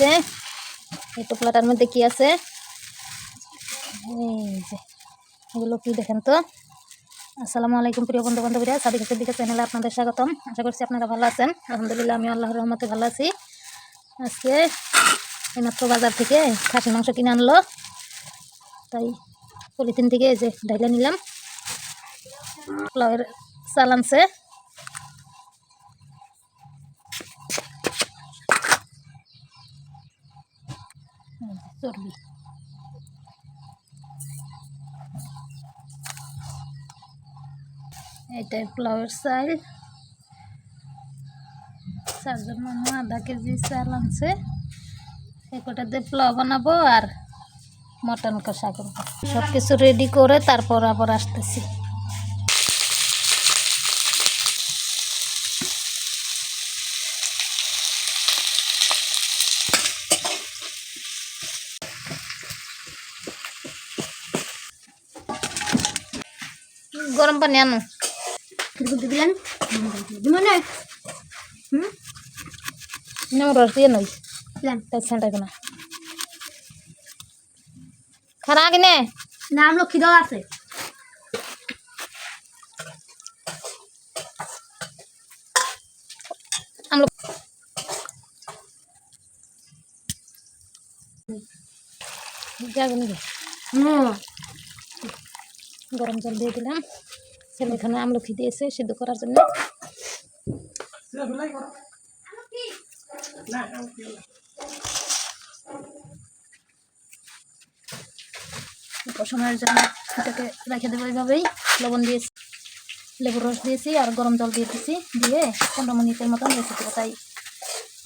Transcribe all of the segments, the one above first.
যে এই টোপলাটার মধ্যে কি আছে? এই যে, এগুলো কি দেখেন তো? আসসালামু আলাইকুম প্রিয় বন্ধু বান্ধবীরা সাদিকা সিদ্দিকা চ্যানেলে আপনাদের স্বাগতম। আশা করছি আপনারা ভালো আছেন। আলহামদুলিল্লাহ আমি আল্লাহর রহমতে ভালো আছি। আজকে এইমাত্র বাজার থেকে খাসি মাংস কিনে আনলো। তাই পলিথিন থেকে এই যে ঢাইলে নিলাম। চাল আনছে। চর্বি এটাই পোলাওয়ের চাল চারজন মানুষ আধা কেজি চাল আনছে। এই কটা দিয়ে পোলাও বানাবো আর মটন কষা করব। সব কিছু রেডি করে তারপর আবার আসতেছি গরম পানি আনো দিলেন মানে হুম নেমো রস দিয়ে নই দিলেন তাই সেন্টাইবে না খানা কিনে নাম লক্ষ্মী দেওয়া আছে। আমরা যাবে নাকি হুম। গরম জল দিয়ে দিলাম। ছেলে এখানে আমলখি দিয়েছে সিদ্ধ করার জন্য। সময়ের জন্য এটাকে রেখে দেবো এইভাবেই। লবণ দিয়েছি, লেবুর রস দিয়েছি আর গরম জল দিয়ে দিয়েছি, দিয়ে পনেরো মিনিটের মতন রেখে দেবো। তাই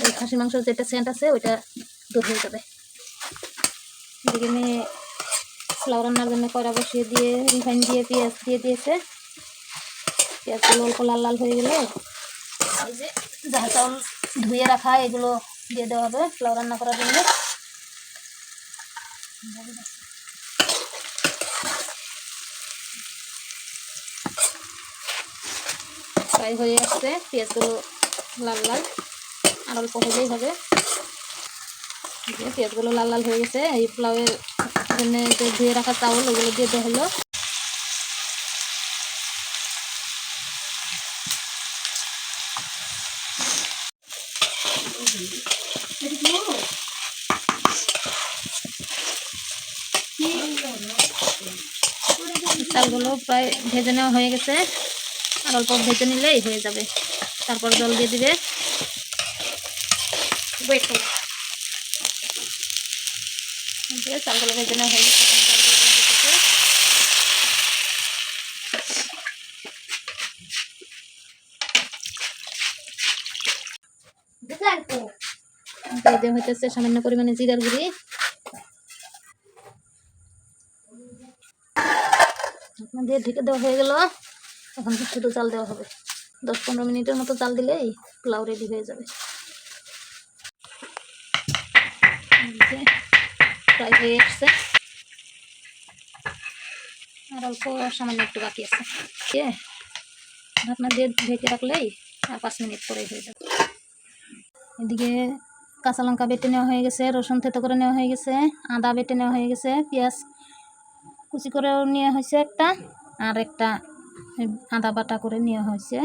এই খাসি মাংসের যেটা সেন্ট আছে, ওইটা দূর হয়ে যাবে। এদিকে মেয়ে পোলাও রান্নার জন্য কড়া বসিয়ে দিয়ে রিফাইন দিয়ে পেঁয়াজ দিয়ে দিয়েছে। পেঁয়াজগুলো অল্প লাল লাল হয়ে গেলে এই যে যাহা চাউল ধুয়ে রাখা এগুলো দিয়ে দেওয়া হবে পোলাও রান্না করার জন্য। ফ্রাই হয়ে আসছে, পেঁয়াজগুলো লাল লাল, আর অল্প হলেই হবে। পেঁয়াজগুলো লাল লাল হয়ে গেছে, এই পোলাওয়ের জন্য যে ধুয়ে রাখা চাউল, ওগুলো দিয়ে দেওয়া হলো। চালগুলো প্রায় ভেজে নেওয়া হয়ে গেছে। আর অল্প ভেজে নিলেই হয়ে যাবে। তারপর জল দিয়ে দিবে। চালগুলো ভেজে নেওয়া হয়ে গেছে এখন জল দিয়ে দেওয়া হচ্ছে। দেখলেন তো দেওয়া হইতেছে সামান্য পরিমাণে জিরার গুঁড়ি। দিয়ে ঢেকে দেওয়া হয়ে গেল। এখন শুধু চাল দেওয়া হবে। দশ পনেরো মিনিটের মতো চাল দিলেই পোলাও রেডি হয়ে যাবে। ফ্রাই হয়ে আসছে। আর অল্প সামান্য একটু বাকি আছে। দিয়ে ঢাকনা দিয়ে ঢেকে রাখলেই আর পাঁচ মিনিট পরেই হয়ে যাবে। এদিকে কাঁচা লঙ্কা বেটে নেওয়া হয়ে গেছে, রসুন থেতো করে নেওয়া হয়ে গেছে, আদা বেটে নেওয়া হয়ে গেছে, পেঁয়াজ কুচি করেও নেওয়া হয়েছে একটা, আর একটা আদা বাটা করে নেওয়া হয়েছে।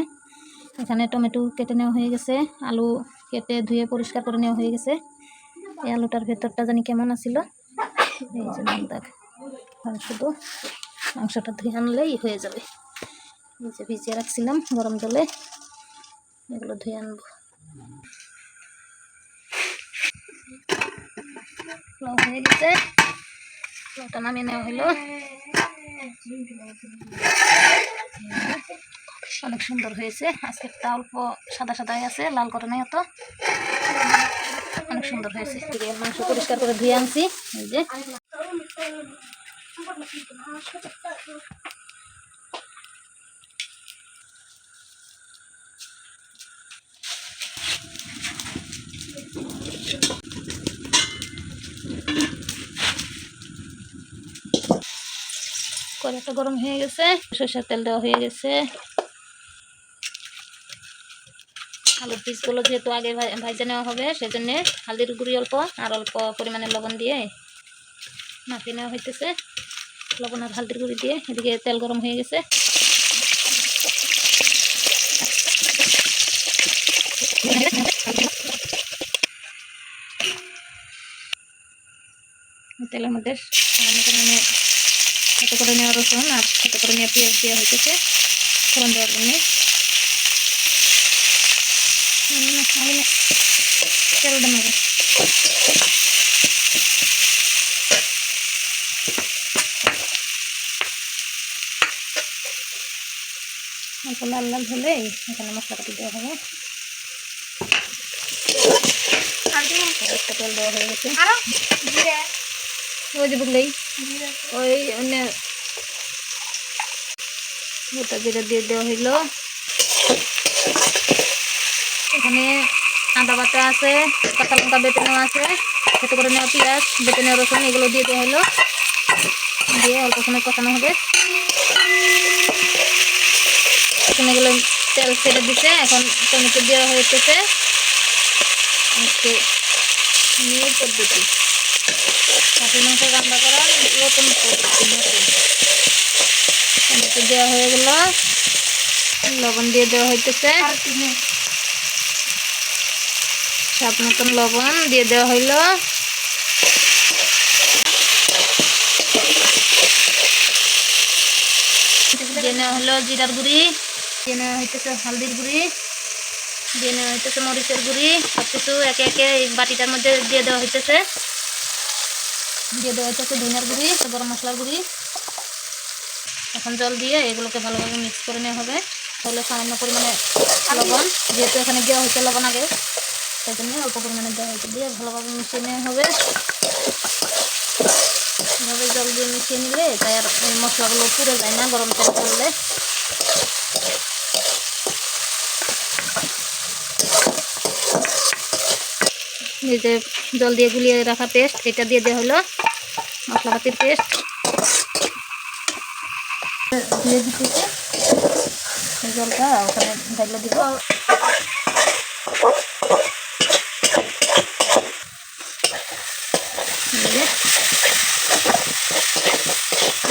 এখানে টমেটো কেটে নেওয়া হয়ে গেছে, আলু কেটে ধুয়ে পরিষ্কার করে নেওয়া হয়ে গেছে। এই আলুটার ভেতরটা জানি কেমন আছিল? এই যে দেখ। শুধু মাংসটা ধুয়ে আনলেই হয়ে যাবে। এই যে ভিজিয়ে রাখছিলাম গরম জলে, এগুলো ধুয়ে আনব। হয়ে গেছে। অনেক সুন্দর হয়েছে। আজকে একটা অল্প সাদা সাদাই আছে, লাল করে নাই অত। অনেক সুন্দর হয়েছে। মাংস পরিষ্কার করে ধুয়ে আনছি। এই যে। কড়াইটা গরম হয়ে গেছে, সরষের তেল দেওয়া হয়ে গেছে। আলুর পিসগুলো যেহেতু আগে ভাই- ভাজে নেওয়া হবে, সেজন্য হালদির গুঁড়ি অল্প আর অল্প পরিমাণে লবণ দিয়ে মাখিয়ে নেওয়া হইতেছে। লবণ আর হালদির গুঁড়ি দিয়ে এদিকে তেল গরম হয়ে গেছে। তেলের মধ্যে করে নেওয়া রসুন আর ছোটো করে নেওয়া পেঁয়াজ দেওয়া হইতেছে ফোড়ন দেওয়ার জন্য। তেলটা নেব অল্প লাল লাল হলে এখানে মশলা পাতি দেওয়া হবে। একটা তেল দেওয়া হয়ে গেছে। ওই যে বুঝলেই ওই অন্য গোটা জিরে দিয়ে দেওয়া হইল। এখানে আদা বাটা আছে, কাঁচা লঙ্কা বেটে আছে ছোটো করে নেওয়া পেঁয়াজ, বেটে রসুন, এগুলো দিয়ে দেওয়া হলো দিয়ে অল্প সময় কষানো হবে। এখন এগুলো তেল ছেড়ে দিছে, এখন টমেটো দেওয়া হয়েছে আজকে নিউ পদ্ধতি খাসির মাংস রান্না করার নতুন পদ্ধতি, নতুন। দেওয়া হয়ে গেল। লবণ দিয়ে দেওয়া হইতেছে। স্বাদ মতন লবণ দিয়ে দেওয়া হইল। দিয়ে নেওয়া হলো জিরার গুঁড়ি। দিয়ে নেওয়া হইতেছে হলদির গুঁড়ি। দিয়ে নেওয়া হইতেছে মরিচের গুঁড়ি। সব কিছু একে একে এই বাটিটার মধ্যে দিয়ে দেওয়া হইতেছে। দিয়ে দেওয়া হইতেছে ধনিয়ার গুঁড়ি গরম মশলার গুঁড়ি। এখন জল দিয়ে এগুলোকে ভালোভাবে মিক্স করে নেওয়া হবে। তাহলে সামান্য পরিমাণে লবণ, যেহেতু এখানে দেওয়া হচ্ছে লবণ আগে সেই জন্য অল্প পরিমাণে দেওয়া হয়েছে দিয়ে ভালোভাবে মিশিয়ে নেওয়া হবে। এভাবে জল দিয়ে মিশিয়ে নিলে তাই আর মশলাগুলো পুড়ে যায় না গরম তেল করলে এই যে জল দিয়ে গুলিয়ে রাখা পেস্ট এটা দিয়ে দেওয়া হলো মশলাপাতির পেস্ট দিয়ে দিতেছে এই জলটা ওখানে ঢাইলে দিব।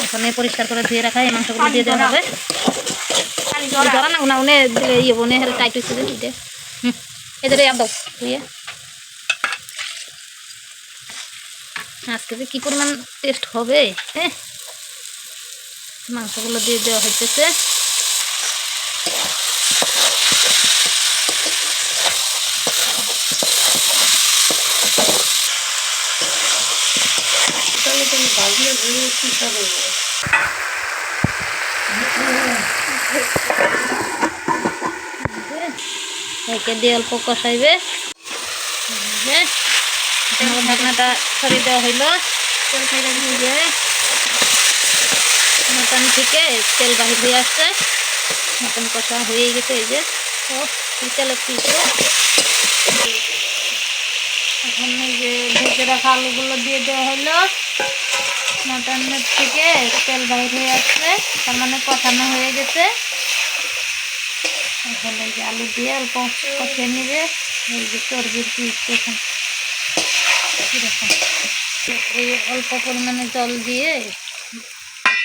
এখানে পরিষ্কার করে ধুয়ে রাখা, এই মাংসগুলো দিয়ে দেওয়া হবে। জল ধরা না উনা দিলে ইয়ে কী টেস্ট হবে হ্যাঁ? মাংসগুলো দিয়ে দেওয়া হইতেছে। একে দিয়ে অল্প কষাইবে। এই যে, এখন ঢাকনাটা সরিয়ে দেওয়া হইল। এই যে মটন থেকে তেল বাহির হয়ে আসছে। মটন কষা হয়ে গেছে, এই যে। ও কি তেলের পিস এখন এই যে ভেজে রাখা আলুগুলো দিয়ে দেওয়া হলো। মটনের থেকে তেল বাহির হয়ে আসছে, তার মানে কষানো হয়ে গেছে। এখন এই যে আলু দিয়ে অল্প কষিয়ে নিবে। এই যে চর্বির পিস দেখুন। এই অল্প পরিমাণে জল দিয়ে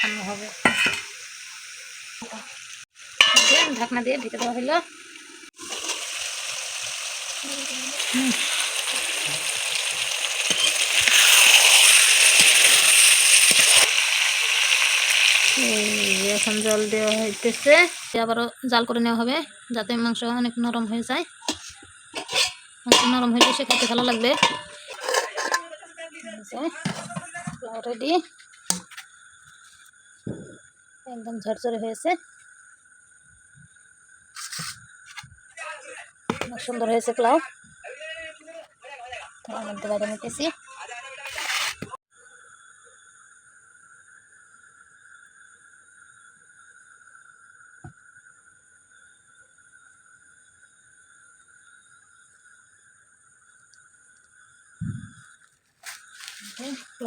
কষানো হবে। ঢাকনা দিয়ে ঢেকে দেওয়া হলো এখন জল দেওয়া হইতেছে। আবারও জাল করে নেওয়া হবে, যাতে মাংস অনেক নরম হয়ে যায়। মাংস নরম হয়ে সে খেতে ভালো লাগবে। রেডি একদম ঝরঝরে হয়েছে। অনেক সুন্দর হয়েছে পোলাও। তার মধ্যে বাইরে নিতেছি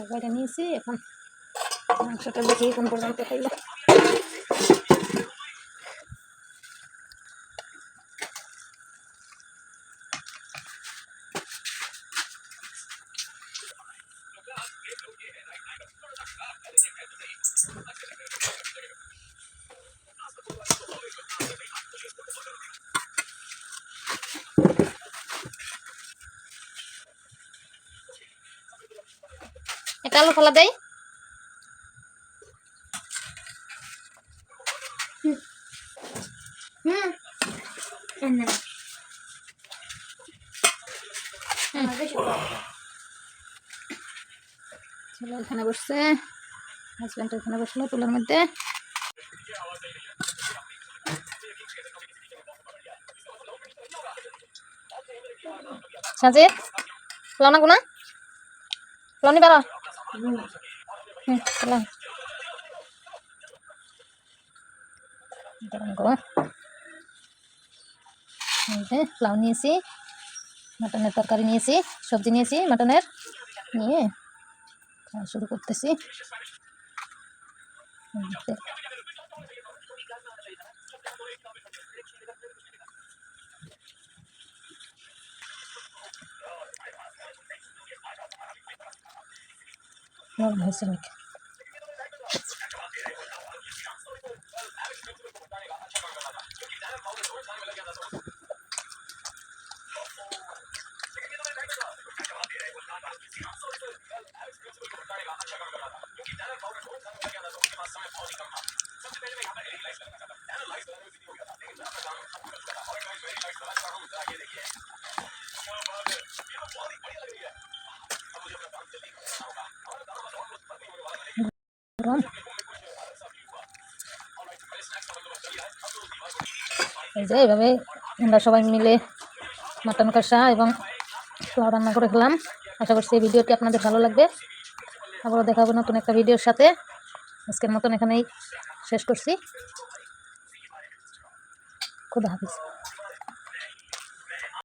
বাইরে নিয়েছি? এখন মাংসটা দেখি কোন পর্যন্ত হইল ফলা দেই হুম। ছেলে এখানে বসছে। হাজব্যান্ড এখানে বসল তুলার মধ্যে। সাজে লনা গুনা। লনি পারো হুম চলো গরম করো এই যে পোলাও নিয়েছি মাটনের তরকারি নিয়েছি সবজি নিয়েছি মাটনের নিয়ে খাওয়া শুরু করতেছি এই যে, নরম হয়েছে অনেক গরম এই যে এইভাবে আমরা সবাই মিলে মাটন কষা এবং পোলাও রান্না করে খেলাম। আশা করছি এই ভিডিওটি আপনাদের ভালো লাগবে। আবারও দেখা হবে নতুন একটা ভিডিওর সাথে। আজকের মতন এখানেই শেষ করছি। খুদা হাফিজ।